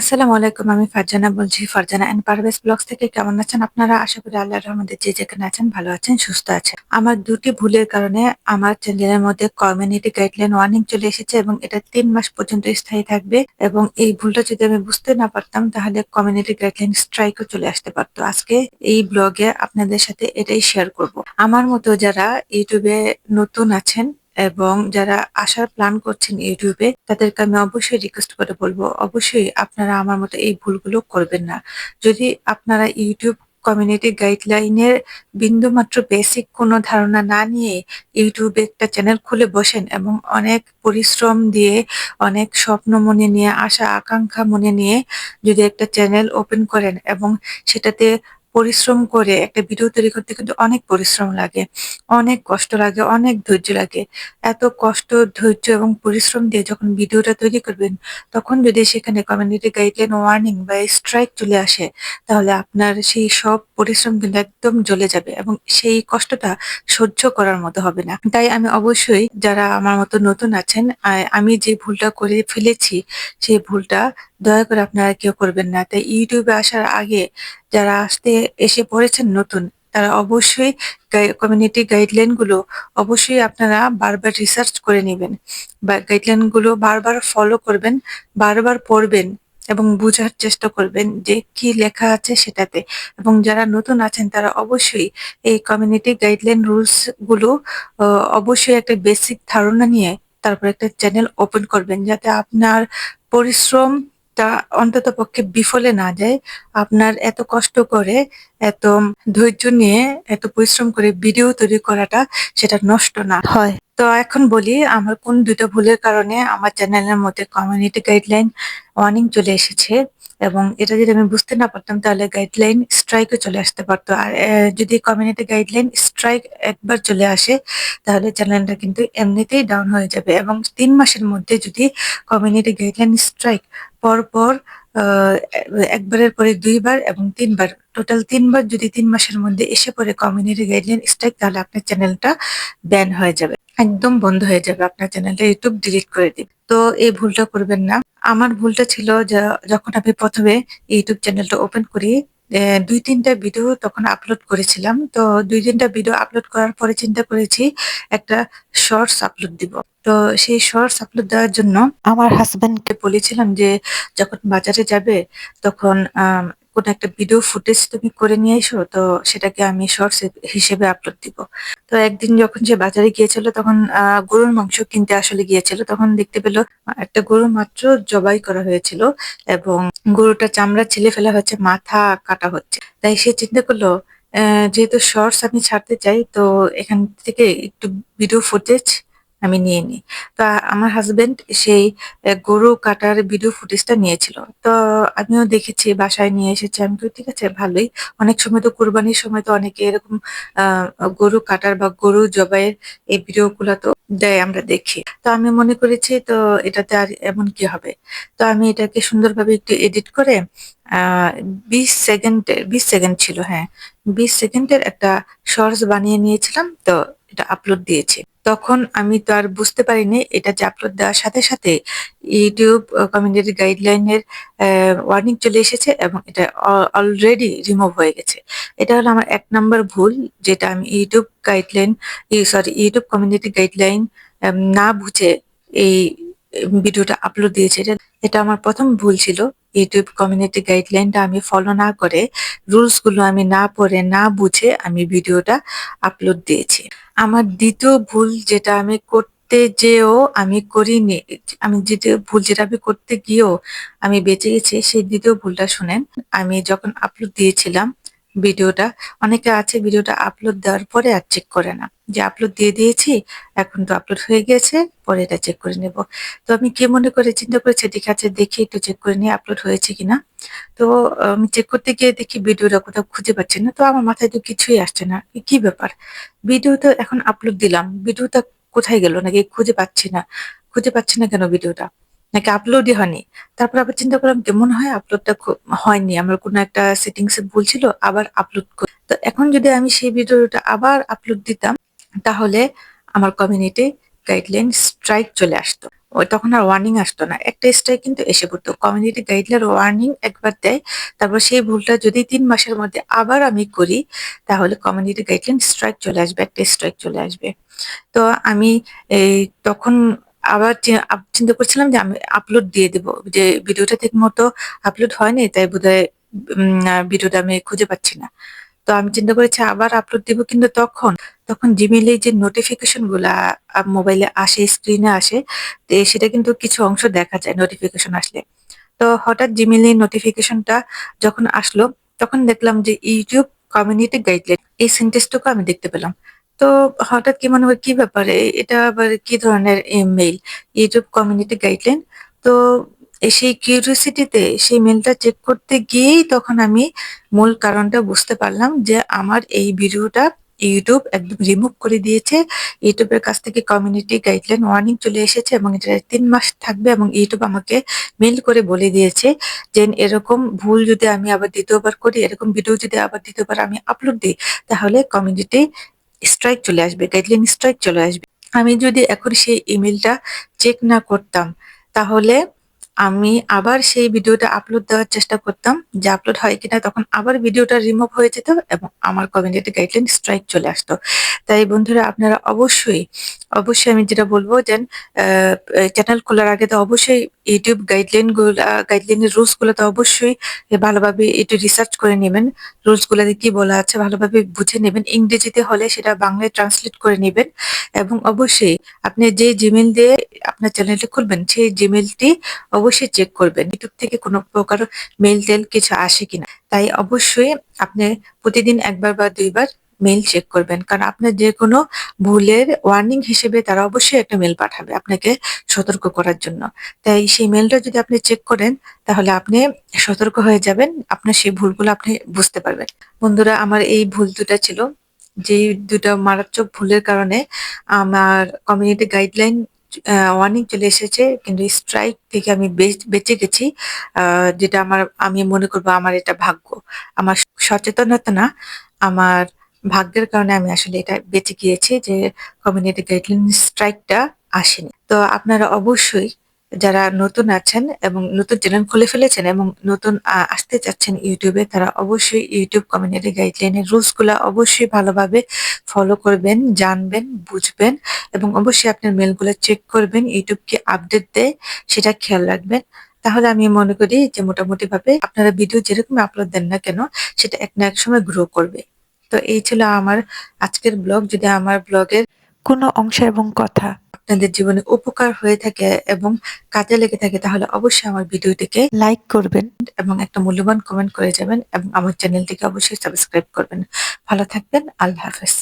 আসসালামু আলাইকুম, আমি ফারজানা বলছি, ফারজানা এন্ড পারভেজ ব্লগস থেকে কেমন আছেন আপনারা? আশা করি আল্লাহর রহমতে যে যেখানে আছেন ভালো আছেন, সুস্থ আছেন। আমার দুটি ভুলের কারণে আমার চ্যানেলের মধ্যে কমিউনিটি গাইডলাইন ওয়ার্নিং চলে এসেছে এবং এটা তিন মাস পর্যন্ত স্থায়ী থাকবে এবং এই ভুলটা যদি আমি বুঝতে না পারতাম, তাহলে কমিউনিটি গাইডলাইন স্ট্রাইকও চলে আসতে পারতো। আজকে এই ব্লগে আপনাদের সাথে এটাই শেয়ার করব। আমার মতো যারা ইউটিউবে নতুন আছেন এবং যারা আসার প্ল্যান করছেন ইউটিউবে, তাদেরকে আমি অবশ্যই রিকোয়েস্ট করে বলব, অবশ্যই আপনারা আমার মতো এই ভুলগুলো করবেন না। যদি আপনারা ইউটিউব কমিউনিটি গাইডলাইনের বিন্দুমাত্র বেসিক কোনো ধারণা না নিয়ে ইউটিউবে একটা চ্যানেল খুলে বসেন এবং অনেক পরিশ্রম দিয়ে, অনেক স্বপ্ন মনে নিয়ে, আশা, আকাঙ্ক্ষা মনে নিয়ে যদি একটা চ্যানেল ওপেন করেন এবং সেটাতে পরিশ্রম করে একটা ভিডিও তৈরি করতে কিন্তু অনেক পরিশ্রম লাগে, অনেক কষ্ট লাগে, অনেক ধৈর্য লাগে। এত কষ্ট, ধৈর্য এবং পরিশ্রম দিয়ে যখন ভিডিওটা তৈরি করবেন, তখন যদি সেখানে কমিউনিটি গাইডলাইন ওয়ার্নিং বা স্ট্রাইক চলে আসে, তাহলে আপনার সেই সব পরিশ্রম কিন্তু একদম জ্বলে যাবে এবং সেই কষ্টটা সহ্য করার মতো হবে না। তাই আমি অবশ্যই, যারা আমার মতো নতুন আছেন আমি যে ভুলটা করে ফেলেছি, সেই ভুলটা দয়া করে আপনারা কেউ করবেন না। তাই ইউটিউবে আসার আগে যারা আসতে, এসে পড়েছেন নতুন, তারা অবশ্যই কমিউনিটি গাইডলাইনগুলো অবশ্যই আপনারা বারবার রিসার্চ করে নেবেন বা গাইডলাইনগুলো বারবার ফলো করবেন, বারবার পড়বেন এবং বোঝার চেষ্টা করবেন যে কি লেখা আছে সেটাতে। এবং যারা নতুন আছেন, তারা অবশ্যই এই কমিউনিটি গাইডলাইন রুলসগুলো অবশ্যই একটা বেসিক ধারণা নিয়ে তারপর একটা চ্যানেল ওপেন করবেন, যাতে আপনার পরিশ্রমটা অন্তত পক্ষে বিফলে না যায়। আপনার এত কষ্ট করে এত ধৈর্য নিয়ে এত পরিশ্রম করে ভিডিও তৈরি করাটা সেটা নষ্ট না। হয়। তো এখন বলি আমার কোন দুটো ভুলের কারণে আমার চ্যানেলের মধ্যে কমিউনিটি গাইডলাইন ওয়ার্নিং চলে এসেছে। এবং এটা যদি আমি বুঝতে না পারতাম, তাহলে গাইডলাইন স্ট্রাইকও চলে আসতে পারতো। আর যদি কমিউনিটি গাইডলাইন স্ট্রাইক একবার চলে আসে, তাহলে চ্যানেলটা কিন্তু এমনিতেই ডাউন হয়ে যাবে। এবং তিন মাসের মধ্যে যদি কমিউনিটি গাইডলাইন স্ট্রাইক পরপর একবারের পরে দুইবার এবং তিনবার টোটাল তিনবার যদি তিন মাসের মধ্যে এসে পড়ে কমিউনিটি গাইডলাইন স্ট্রাইক তাহলে আপনার চ্যানেলটা ব্যান হয়ে যাবে। একদম বন্ধ হয়ে যাবে আপনার চ্যানেলটা ইউটিউব ডিলিট করে দিবে তো এই ভুলটা করবেন না। আমার ভুলটা ছিল যখন আমি প্রথমে ইউটিউব চ্যানেলটা ওপেন করি দুই তিনটা ভিডিও তখন আপলোড করেছিলাম। তো দুই তিনটা ভিডিও আপলোড করার পরে চিন্তা করেছি, একটা শর্টস আপলোড দিব। তো সেই শর্টস আপলোড দেওয়ার জন্য আমার হাজবেন্ডকে বলেছিলাম যে, যখন বাজারে যাবে, তখন কোন একটা ভিডিও ফুটেজ তুমি করে নিয়ে এসো, তো সেটাকে আমি শর্টস হিসেবে আপলোড দিব। তো একদিন যখন সে বাজারে গিয়েছিল, তখন গরুর মাংস কিনতে আসলে গিয়েছিল, তখন দেখতে পেল, একটা গরু মাত্র জবাই করা হয়েছিল এবং গরুটা চামড়া ছিলে ফেলা হচ্ছে মাথা কাটা হচ্ছে। তাই সে চিন্তা করল যেহেতু শর্টস আমি ছাড়তে চাই, তো এখান থেকে একটু ভিডিও ফুটেজ আমি নিয়ে নিই তো আমার হাজবেন্ড সেই গরু কাটার ভিডিও ফুটেজটা নিয়েছিল। তো আমিও দেখেছি, বাসায় নিয়ে এসেছি আমি। ঠিক আছে, ভালোই। অনেক সময় তো কুরবানির সময় তো অনেকে এরকম গরু কাটার বা গরু জবাইয়ের এই ভিডিও গুলা তো দেয়, আমরা দেখি। তো আমি মনে করেছি, তো এটাতে আর এমন কি হবে? তো আমি এটাকে সুন্দরভাবে একটু এডিট করে বিশ সেকেন্ডের বিশ সেকেন্ড ছিল হ্যাঁ। বিশ সেকেন্ডের একটা শর্টস বানিয়ে নিয়েছিলাম, তো এটা আপলোড দিয়েছে। তখন আমি তো আর বুঝতে পারিনি এটা যে আপলোড দেওয়ার সাথে সাথে ইউটিউব কমিউনিটি গাইডলাইনের ওয়ার্নিং চলে এসেছে এবং এটা অলরেডি রিমুভ হয়ে গেছে। এটা হলো আমার এক নম্বর ভুল যেটা আমি YouTube guideline sorry YouTube community guideline না বুঝে এই ভিডিওটা আপলোড দিয়েছে। এটা এটা আমার প্রথম ভুল ছিল। ইউটিউব কমিউনিটি গাইডলাইনটা আমি ফলো না করে রুলসগুলো আমি না পড়ে, না বুঝে আমি ভিডিওটা আপলোড দিয়েছি। আমার দ্বিতীয় ভুল যেটা আমি করতে যেও, আমি করিনি, আমি দ্বিতীয় ভুল যেটা আমি করতে গিয়েও আমি বেঁচে গেছি, সেই দ্বিতীয় ভুলটা শুনেন। আমি যখন আপলোড দিয়েছিলাম ভিডিওটা, অনেকে আছে ভিডিওটা আপলোড দেওয়ার পরে আর চেক করে না। যে আপলোড দিয়ে দিয়েছি, এখন তো আপলোড হয়ে গেছে, পরে এটা চেক করে নেব। তো আমি কি মনে করে চিন্তা করেছি ঠিক আছে, দেখি একটু চেক করে নিয়ে আপলোড হয়েছে কিনা। তো, আমি চেক করতে গিয়ে দেখি ভিডিওটা কোথাও খুঁজে পাচ্ছি না, তো আমার মাথায় তো কিছুই আসছে না। কি ব্যাপার? ভিডিও তো এখন আপলোড দিলাম ভিডিওটা কোথায় গেল? নাকি খুঁজে পাচ্ছি না। খুঁজে পাচ্ছি না কেন ভিডিওটা নাকি আপলোডই হয়নি? তারপর আবার চিন্তা করলাম, কেমন হয় আপলোডটা হয়নি? আমার কোনো একটা সেটিংস ভুল ছিল, আবার আপলোড করি তো এখন যদি আমি সেই ভিডিওটা আবার আপলোড দিতাম তাহলে আমার কমিউনিটি গাইডলাইন স্ট্রাইক চলে আসতো। তখন আর ওয়ার্নিং আসতো না। একটা স্ট্রাইক কিন্তু এসে পড়তো। কমিউনিটি গাইডলাইন ওয়ার্নিং একবার দেয়, তারপর সেই ভুলটা যদি তিন মাসের মধ্যে আবার আমি করি, তাহলে কমিউনিটি গাইডলাইন স্ট্রাইক চলে আসবে, একটা স্ট্রাইক চলে আসবে। তো আমি এই তখন আবার চিন্তা করছিলাম যে আমি আপলোড দিয়ে দেব। যে ভিডিওটা ঠিক মতো আপলোড হয়নি, তাই বোধহয় ভিডিওটা আমি খুঁজে পাচ্ছি না। তো আমি চিন্তা করেছি আবার আপলোড দিব, কিন্তু তখন তখন জিমেইলে যে নোটিফিকেশনগুলা মোবাইলে আসে স্ক্রিনে আসে সেটা কিন্তু কিছু অংশ দেখা যায় নোটিফিকেশন আসলে। তো হঠাৎ জিমেইলে নোটিফিকেশনটা যখন আসলো, তখন দেখলাম যে ইউটিউব কমিউনিটি গাইডলাইন এই সেন্টেন্সটুকু আমি দেখতে পেলাম। তো হঠাৎ কি মনে হয়, কি ব্যাপারে? এটা আবার কি ধরনের মেইল ইউটিউব কমিউনিটি গাইডলাইন তো সেই কিউরিওসিটিতে সেই মেলটা চেক করতে গিয়েই তখন আমি মূল কারণটা বুঝতে পারলাম যে আমার এই ভিডিওটা ইউটিউব একদম রিমুভ করে দিয়েছে। ইউটিউবের কাছ থেকে কমিউনিটি গাইডলাইন ওয়ার্নিং চলে এসেছে এবং এটা তিন মাস থাকবে এবং ইউটিউব আমাকে মেল করে বলে দিয়েছে যে এরকম ভুল যদি আমি আবার দ্বিতীয়বার করি, এরকম ভিডিও যদি আবার দ্বিতীয়বার আমি আপলোড দিই, তাহলে কমিউনিটি স্ট্রাইক চলে আসবে গাইডলাইন স্ট্রাইক চলে আসবে। আমি যদি এখন সেই ইমেলটা চেক না করতাম, তাহলে আমি আবার সেই ভিডিওটা আপলোড দেওয়ার চেষ্টা করতাম। যে আপলোড হয় কিনা তখন আবার ভিডিওটা রিমুভ হয়ে যেত এবং আমার কমিউনিটি গাইডলাইন স্ট্রাইক চলে আসতো। তাই বন্ধুরা, আপনারা অবশ্যই অবশ্যই আমি যেটা বলব যে চ্যানেল খোলার আগে তো অবশ্যই ইউটিউব গাইডলাইনগুলো গাইডলাইনের রুলসগুলো তো অবশ্যই ভালোভাবে একটু রিসার্চ করে নেবেন। রুলস গুলাতে কি বলা আছে ভালোভাবে বুঝে নেবেন। ইংরেজিতে হলে সেটা বাংলায় ট্রান্সলেট করে নেবেন এবং অবশ্যই আপনি যে জিমেল দিয়ে আপনার চ্যানেলটি খুলবেন, সেই জিমেলটি অবশ্যই চেক করবেন। ইউটিউব থেকে কোনো প্রকার মেল টেল কিছু আসে কিনা। তাই অবশ্যই আপনি প্রতিদিন একবার বা দুইবার মেল চেক করবেন। কারণ আপনার যে কোনো ভুলের ওয়ার্নিং হিসেবে তারা অবশ্যই একটা মেল পাঠাবে আপনাকে সতর্ক করার জন্য। তাই সেই মেলটা যদি আপনি চেক করেন, তাহলে আপনি সতর্ক হয়ে যাবেন, আপনার সেই ভুলগুলো আপনি বুঝতে পারবেন। বন্ধুরা, আমার এই ভুল দুটা ছিল। যে দুটা মারাত্মক ভুলের কারণে আমার কমিউনিটি গাইডলাইন ওয়ার্নিং চলে এসেছে, কিন্তু স্ট্রাইক থেকে আমি বেঁচে গেছি। যেটা আমার, আমি মনে করব আমার এটা ভাগ্য। আমার সচেতনতা না, আমার ভাগ্যের কারণে আমি আসলে এটা বেঁচে গিয়েছি যে কমিউনিটি গাইডলাইন স্ট্রাইকটা আসেনি। তো আপনারা অবশ্যই যারা নতুন আছেন এবং নতুন চ্যানেল খুলে ফেলেছেন এবং নতুন আসতে চাচ্ছেন ইউটিউবে, তারা অবশ্যই ইউটিউব কমিউনিটি গাইডলাইনের রুলসগুলো অবশ্যই ভালোভাবে ফলো করবেন, জানবেন, বুঝবেন এবং অবশ্যই আপনার মেলগুলো চেক করবেন, ইউটিউব কি আপডেট দেয়, সেটা খেয়াল রাখবেন। তাহলে আমি মনে করি যে মোটামুটি ভাবে আপনারা ভিডিও যেরকম আপলোড দেন না কেন, সেটা এক না এক সময় গ্রো করবে। তো এই ছিল আমার আজকের ব্লগ, যদি আমার ব্লগের কোনো অংশ এবং কথা আপনাদের জীবনে উপকার হয়ে থাকে এবং কাজে লেগে থাকে, তাহলে অবশ্যই আমার ভিডিওটিকে লাইক করবেন এবং একটা মূল্যবান কমেন্ট করে যাবেন এবং আমার চ্যানেলটিকে অবশ্যই সাবস্ক্রাইব করবেন। ভালো থাকবেন, আল্লাহ হাফেজ।